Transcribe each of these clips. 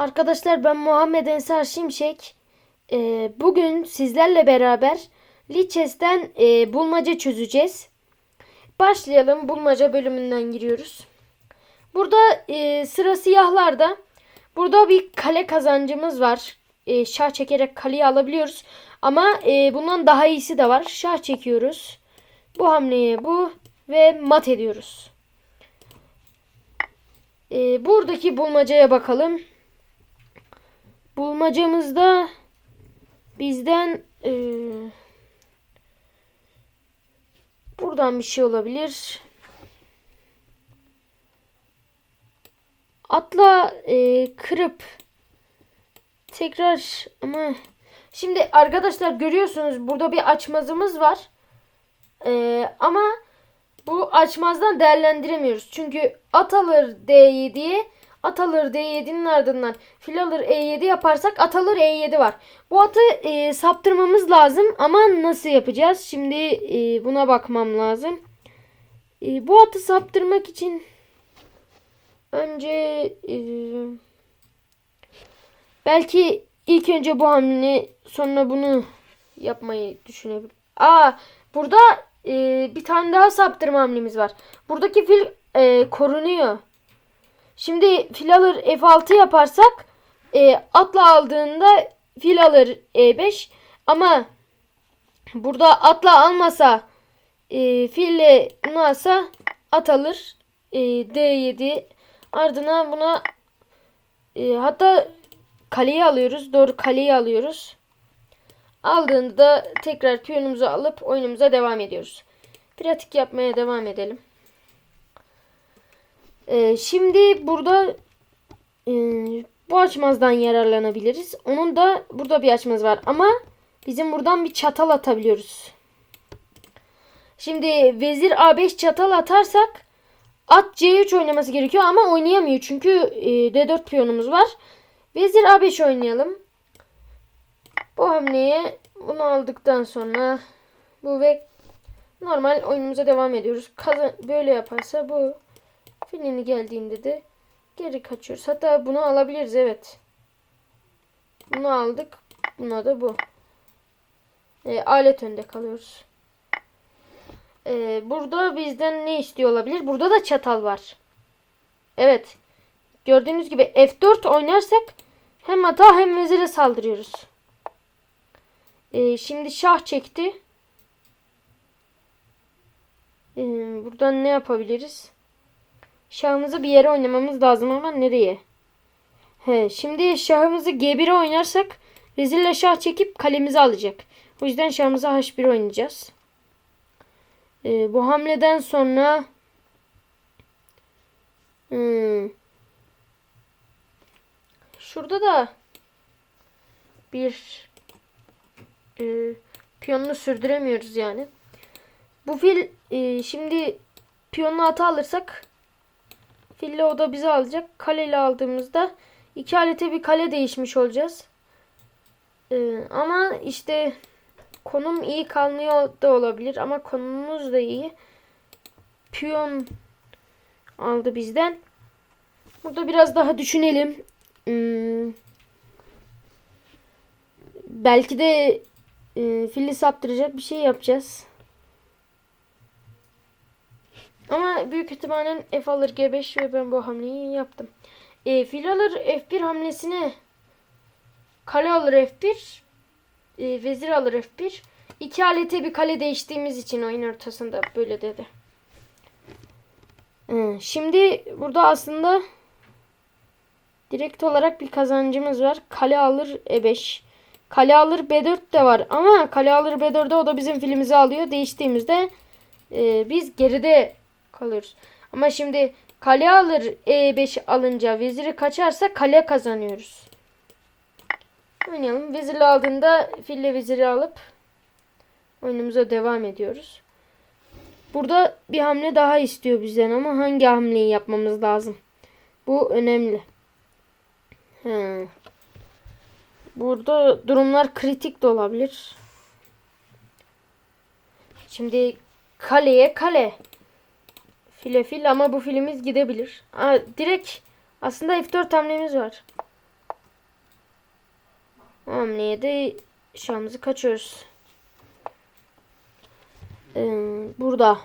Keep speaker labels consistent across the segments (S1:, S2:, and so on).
S1: Arkadaşlar ben Muhammed Ensar Şimşek. Ee, bugün sizlerle beraber Lichess'ten e, bulmaca çözeceğiz. Başlayalım. Bulmaca bölümünden giriyoruz. Burada e, sıra siyahlarda. Burada bir kale kazancımız var. E, şah çekerek kaleyi alabiliyoruz. Ama e, bundan daha iyisi de var. Şah çekiyoruz. Bu hamleyi bu ve mat ediyoruz. E, buradaki bulmacaya bakalım. Bulmacamızda bizden e, buradan bir şey olabilir. Atla e, kırıp tekrar ama şimdi arkadaşlar görüyorsunuz burada bir açmazımız var. E, ama bu açmazdan değerlendiremiyoruz. Çünkü at alır D7'ye at alır D7'nin ardından fil alır E7 yaparsak at alır E7 var. Bu atı e, saptırmamız lazım ama nasıl yapacağız? Şimdi e, buna bakmam lazım. E, bu atı saptırmak için önce e, belki ilk önce bu hamle sonra bunu yapmayı düşünebilirim. Aa burada e, bir tane daha saptırma hamlemiz var. Buradaki fil e, korunuyor. Şimdi fil alır F6 yaparsak e, atla aldığında fil alır E5 ama burada atla almasa e, fille bunu at alır e, D7 ardına buna e, hatta kaleyi alıyoruz. Doğru kaleyi alıyoruz. Aldığında da tekrar piyonumuzu alıp oyunumuza devam ediyoruz. Pratik yapmaya devam edelim. Ee, şimdi burada e, bu açmazdan yararlanabiliriz. Onun da burada bir açmaz var. Ama bizim buradan bir çatal atabiliyoruz. Şimdi vezir A5 çatal atarsak at C3 oynaması gerekiyor ama oynayamıyor. Çünkü e, D4 piyonumuz var. Vezir A5 oynayalım. Bu hamleye bunu aldıktan sonra bu ve normal oyunumuza devam ediyoruz. Kazan böyle yaparsa bu filini geldiğinde de geri kaçıyoruz. Hatta bunu alabiliriz evet. Bunu aldık. Buna da bu. E, alet önde kalıyoruz. E, burada bizden ne istiyor olabilir? Burada da çatal var. Evet. Gördüğünüz gibi F4 oynarsak hem ata hem vezire saldırıyoruz. E, şimdi şah çekti. E, buradan ne yapabiliriz? Şahımızı bir yere oynamamız lazım ama nereye? He, şimdi şahımızı G1'e oynarsak vezirle şah çekip kalemizi alacak. O yüzden şahımızı H1 oynayacağız. Ee, bu hamleden sonra hmm, şurada da bir e, piyonunu sürdüremiyoruz yani. Bu fil e, şimdi piyonunu ata alırsak Fille o da bizi alacak. Kaleyle aldığımızda iki alete bir kale değişmiş olacağız. Ee, ama işte konum iyi kalmıyor da olabilir. Ama konumumuz da iyi. Piyon aldı bizden. Burada biraz daha düşünelim. Hmm. Belki de e, fili saptıracak bir şey yapacağız. Ama büyük ihtimalle F alır G5 ve ben bu hamleyi yaptım. E, fil alır F1 hamlesine kale alır F1 e, vezir alır F1 İki alete bir kale değiştiğimiz için oyun ortasında böyle dedi. E, şimdi burada aslında direkt olarak bir kazancımız var. Kale alır E5 Kale alır B4 de var ama kale alır B4'de o da bizim filimizi alıyor. Değiştiğimizde e, biz geride kalıyoruz. Ama şimdi kale alır E5 alınca veziri kaçarsa kale kazanıyoruz. Oynayalım. Vezirli aldığında fille veziri alıp oyunumuza devam ediyoruz. Burada bir hamle daha istiyor bizden ama hangi hamleyi yapmamız lazım? Bu önemli. He. Burada durumlar kritik de olabilir. Şimdi kaleye kale. File fil ama bu filimiz gidebilir. Aa, direkt aslında F4 hamlemiz var. O hamleye de şahımızı kaçıyoruz. Ee, burada.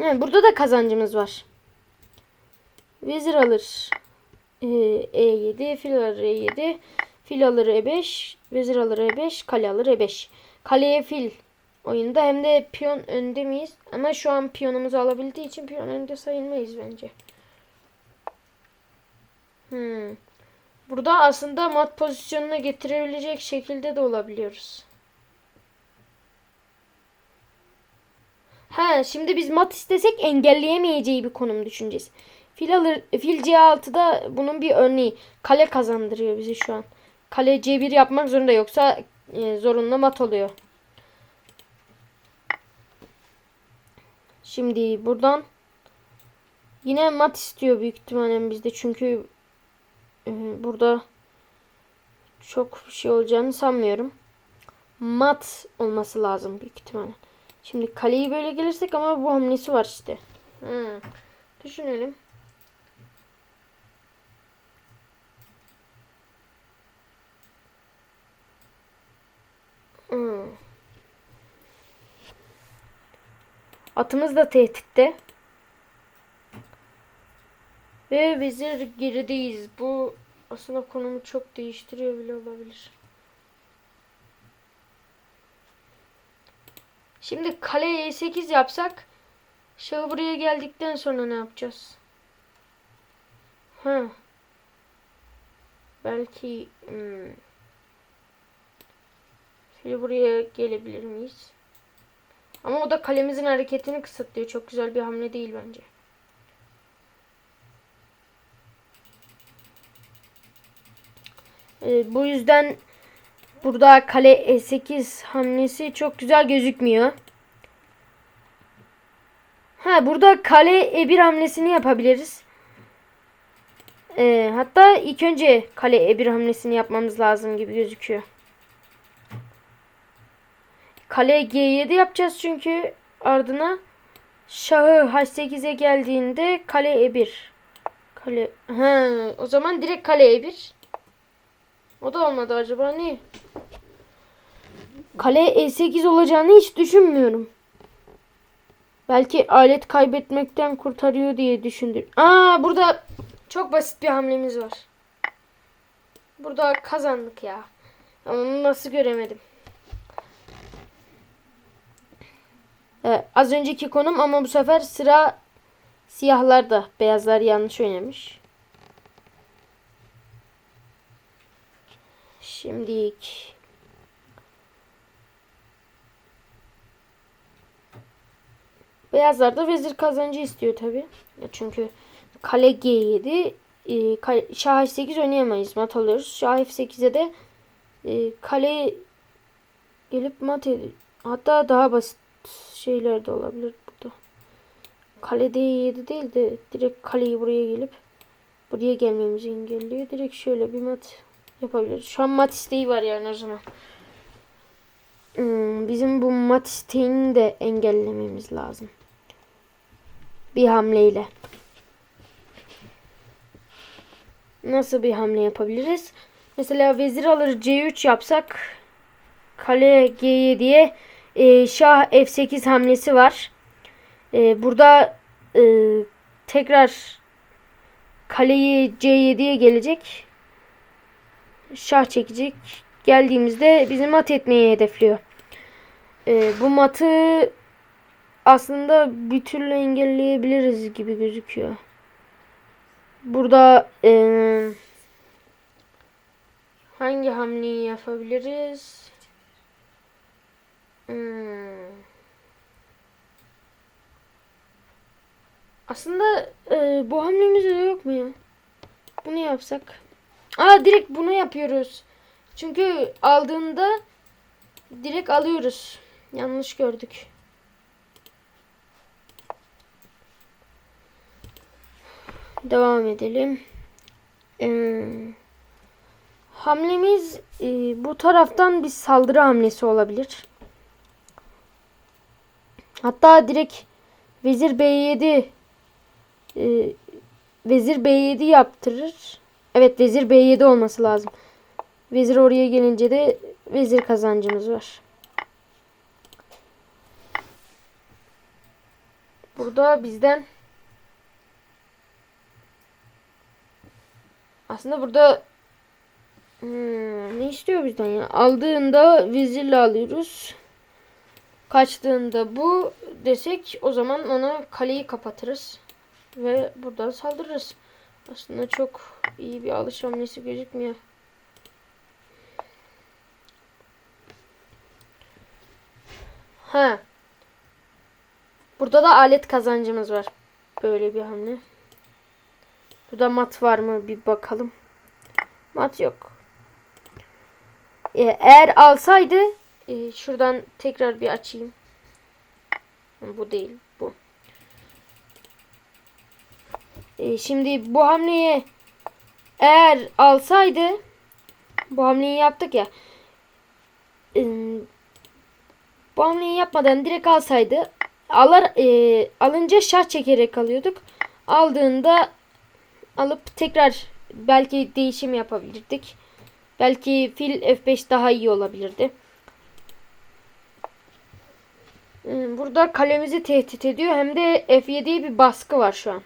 S1: Evet, burada da kazancımız var. Vezir alır. Ee, E7, fil alır E7, fil alır E5, vezir alır E5, kale alır E5. Kaleye fil oyunda hem de piyon önde miyiz? Ama şu an piyonumuzu alabildiği için piyon önde sayılmayız bence. Hmm. Burada aslında mat pozisyonuna getirebilecek şekilde de olabiliyoruz. Ha, şimdi biz mat istesek engelleyemeyeceği bir konum düşüneceğiz. Fil alır, fil C6'da bunun bir örneği. Kale kazandırıyor bizi şu an. Kale C1 yapmak zorunda yoksa e, zorunlu mat oluyor. Şimdi buradan yine mat istiyor büyük ihtimalle bizde çünkü e, burada çok bir şey olacağını sanmıyorum. Mat olması lazım büyük ihtimalle. Şimdi kaleyi böyle gelirsek ama bu hamlesi var işte. Hmm. Düşünelim. Hmm. Atımız da tehditte. Ve vezir gerideyiz. Bu aslında konumu çok değiştiriyor bile olabilir. Şimdi kaleye E8 yapsak şahı buraya geldikten sonra ne yapacağız? Ha. Belki hmm, fili buraya gelebilir miyiz? Ama o da kalemizin hareketini kısıtlıyor. Çok güzel bir hamle değil bence. Ee, bu yüzden burada kale E8 hamlesi çok güzel gözükmüyor. Ha burada kale E1 hamlesini yapabiliriz. Ee, hatta ilk önce kale E1 hamlesini yapmamız lazım gibi gözüküyor. Kale G7 yapacağız çünkü ardına şahı H8'e geldiğinde kale E1. Kale ha o zaman direkt kale E1. O da olmadı acaba ne? Kale E8 olacağını hiç düşünmüyorum. Belki alet kaybetmekten kurtarıyor diye düşündüm. Aa burada çok basit bir hamlemiz var. Burada kazandık ya. Ama onu nasıl göremedim. Evet, az önceki konum ama bu sefer sıra siyahlarda. Beyazlar yanlış oynamış. Şimdilik Beyazlar da vezir kazancı istiyor tabi. Çünkü kale G7 e, kale, Şah H8 oynayamayız. Mat alıyoruz. Şah F8'e de e, kale gelip mat ediyor. Hatta daha basit şeyler de olabilir burada. Kale D7 değil de direkt kaleyi buraya gelip buraya gelmemizi engelliyor. Direkt şöyle bir mat yapabiliriz. Şu an mat isteği var yani o zaman. Hmm, bizim bu mat isteğini de engellememiz lazım. Bir hamleyle. Nasıl bir hamle yapabiliriz? Mesela vezir alır C3 yapsak kale G7'ye e, şah F8 hamlesi var. E, burada e, tekrar kaleyi C7'ye gelecek. Şah çekecek. Geldiğimizde bizi mat etmeyi hedefliyor. E, bu matı aslında bir türlü engelleyebiliriz gibi gözüküyor. Burada e, hangi hamleyi yapabiliriz? Hmm. Aslında e, bu hamlemiz de yok mu ya? Bunu yapsak. Aa direkt bunu yapıyoruz. Çünkü aldığında direkt alıyoruz. Yanlış gördük. Devam edelim. Ee, hamlemiz e, bu taraftan bir saldırı hamlesi olabilir. Hatta direkt vezir B7 e, vezir B7 yaptırır. Evet vezir B7 olması lazım. Vezir oraya gelince de vezir kazancımız var. Burada bizden aslında burada hmm, ne istiyor bizden ya? Aldığında vezirle alıyoruz. Kaçtığında bu desek o zaman ona kaleyi kapatırız. Ve buradan saldırırız. Aslında çok iyi bir alış hamlesi gözükmüyor. Ha. Burada da alet kazancımız var. Böyle bir hamle. Burada mat var mı bir bakalım. Mat yok. Ee, eğer alsaydı e, şuradan tekrar bir açayım. Bu değil bu. E, şimdi bu hamleyi eğer alsaydı bu hamleyi yaptık ya e, bu hamleyi yapmadan direkt alsaydı alır e, alınca şah çekerek alıyorduk. Aldığında alıp tekrar belki değişim yapabilirdik. Belki fil F5 daha iyi olabilirdi. E, Burada kalemizi tehdit ediyor. Hem de F7'ye bir baskı var şu an.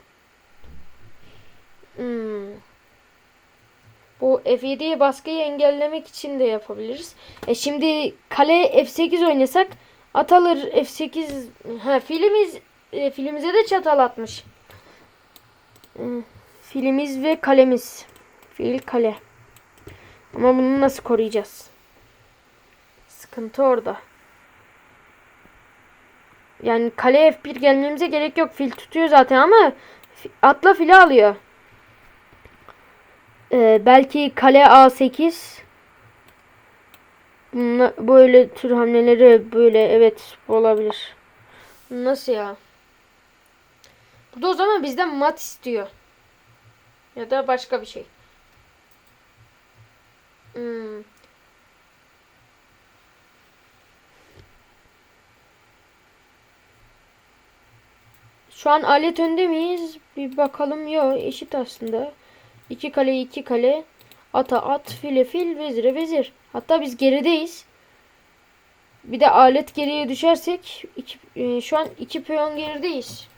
S1: Hmm. Bu F7'ye baskıyı engellemek için de yapabiliriz. E şimdi kale F8 oynasak at alır F8 ha filimiz e, filimize de çatal atmış. E, filimiz ve kalemiz. Fil kale. Ama bunu nasıl koruyacağız? Sıkıntı orada. Yani kale F1 gelmemize gerek yok. Fil tutuyor zaten ama atla fili alıyor. Ee, belki kale A8 Bunla- böyle tür hamleleri böyle evet bu olabilir. Nasıl ya? Burada o zaman bizden mat istiyor. Ya da başka bir şey. Hmm. Şu an alet önde miyiz? Bir bakalım. Yok eşit aslında. İki kale iki kale. Ata at, file fil, vezire vezir. Hatta biz gerideyiz. Bir de alet geriye düşersek iki, e, şu an iki piyon gerideyiz.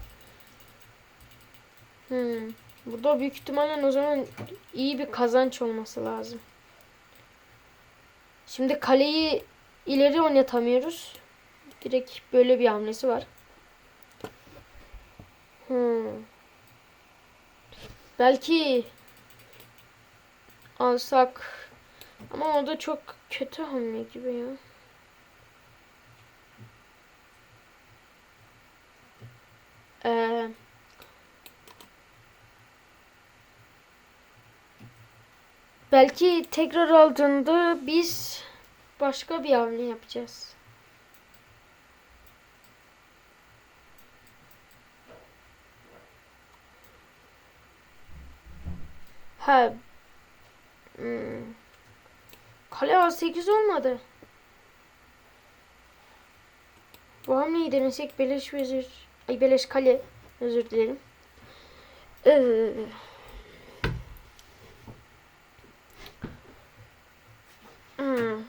S1: Hmm. Burada büyük ihtimalle o zaman iyi bir kazanç olması lazım. Şimdi kaleyi ileri oynatamıyoruz. Direkt böyle bir hamlesi var. Hmm. Belki alsak ama o da çok kötü hamle gibi ya. Ee, belki tekrar aldığında biz başka bir hamle yapacağız. Ha. Hmm. Kale A8 olmadı. Bu hamleyi denesek beleş vezir. Ay beleş kale. Özür dilerim. Ee, hmm.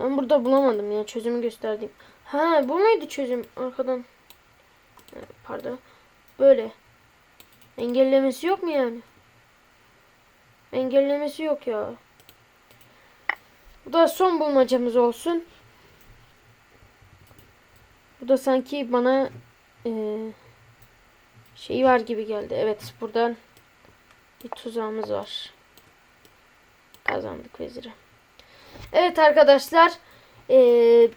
S1: Ben burada bulamadım ya çözümü gösterdim. Ha bu muydu çözüm arkadan? Pardon. Böyle. Engellemesi yok mu yani? Engellemesi yok ya. Bu da son bulmacamız olsun. Bu da sanki bana eee şey var gibi geldi. Evet buradan bir tuzağımız var. Kazandık veziri. Evet arkadaşlar. eee,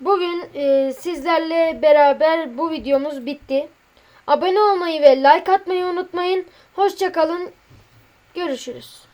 S1: bugün eee, sizlerle beraber bu videomuz bitti. Abone olmayı ve like atmayı unutmayın. Hoşçakalın. Görüşürüz.